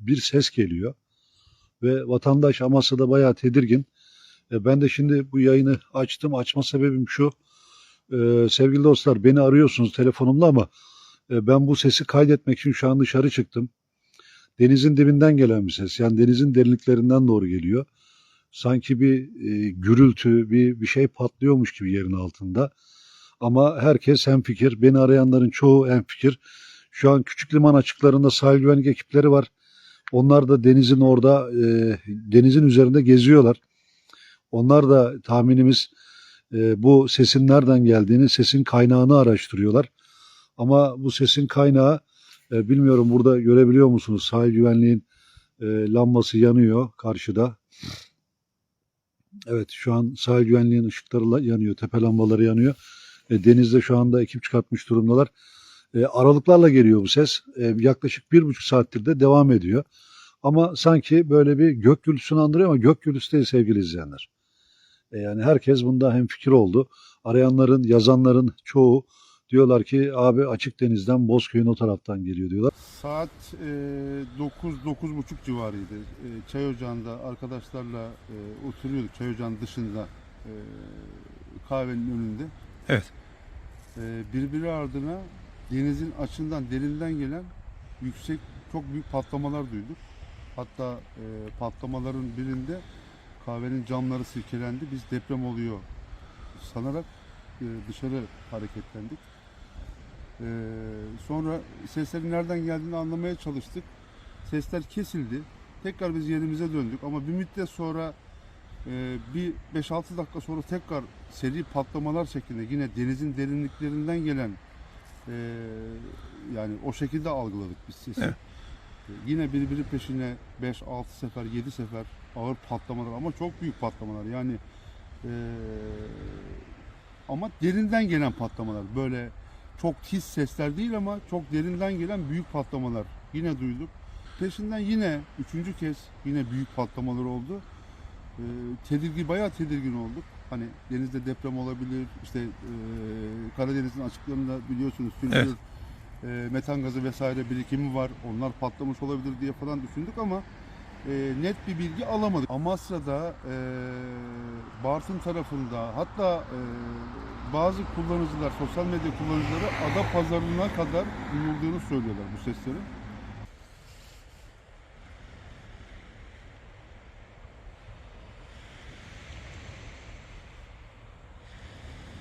bir ses geliyor. Ve vatandaş Amasya'da bayağı tedirgin. E, ben de şimdi bu yayını açtım. Açma sebebim şu. E, sevgili dostlar beni arıyorsunuz telefonumla ama e, ben bu sesi kaydetmek için şu an dışarı çıktım. Denizin dibinden gelen bir ses. Yani denizin derinliklerinden doğru geliyor. Sanki bir e, gürültü, bir, bir şey patlıyormuş gibi yerin altında. Ama herkes hemfikir. Beni arayanların çoğu hemfikir. Şu an küçük liman açıklarında sahil güvenlik ekipleri var. Onlar da denizin orada, e, denizin üzerinde geziyorlar. Onlar da tahminimiz e, bu sesin nereden geldiğini, sesin kaynağını araştırıyorlar. Ama bu sesin kaynağı e, bilmiyorum burada görebiliyor musunuz? Sahil güvenliğin e, lambası yanıyor karşıda. Evet şu an sahil güvenliğin ışıkları la- yanıyor, tepe lambaları yanıyor. E, denizde şu anda ekip çıkartmış durumdalar. E, aralıklarla geliyor bu ses. E, yaklaşık bir buçuk saattir de devam ediyor. Ama sanki böyle bir gök gürültüsünü andırıyor ama gök gürültüsü değil sevgili izleyenler. E, yani herkes bunda hemfikir oldu. Arayanların, yazanların çoğu diyorlar ki abi açık denizden Bozköy'ün o taraftan geliyor diyorlar. Saat e, 9-9.30 civarıydı. E, çay ocağında arkadaşlarla e, oturuyorduk. Çay ocağının dışında e, kahvenin önünde. Evet. E, birbiri ardına denizin açından derinden gelen yüksek çok büyük patlamalar duyduk. Hatta e, patlamaların birinde kahvenin camları silkelendi. Biz deprem oluyor sanarak e, dışarı hareketlendik. Ee, sonra seslerin nereden geldiğini anlamaya çalıştık. Sesler kesildi. Tekrar biz yerimize döndük ama bir müddet sonra e, bir 5-6 dakika sonra tekrar seri patlamalar şeklinde yine denizin derinliklerinden gelen e, yani o şekilde algıladık biz sesi. Evet. E, Yine birbiri peşine 5-6 sefer, 7 sefer ağır patlamalar ama çok büyük patlamalar. Yani e, ama derinden gelen patlamalar. Böyle çok tiz sesler değil ama çok derinden gelen büyük patlamalar yine duyduk. Peşinden yine üçüncü kez yine büyük patlamalar oldu. Ee, tedirgin, bayağı tedirgin olduk. Hani denizde deprem olabilir, işte e, Karadeniz'in açıklarında biliyorsunuz sülfür, Evet. e, metan gazı vesaire birikimi var. Onlar patlamış olabilir diye falan düşündük ama e, net bir bilgi alamadık. Amasra'da, e, Bartın tarafında hatta e, bazı kullanıcılar, sosyal medya kullanıcıları ada pazarına kadar duyulduğunu söylüyorlar bu seslerin.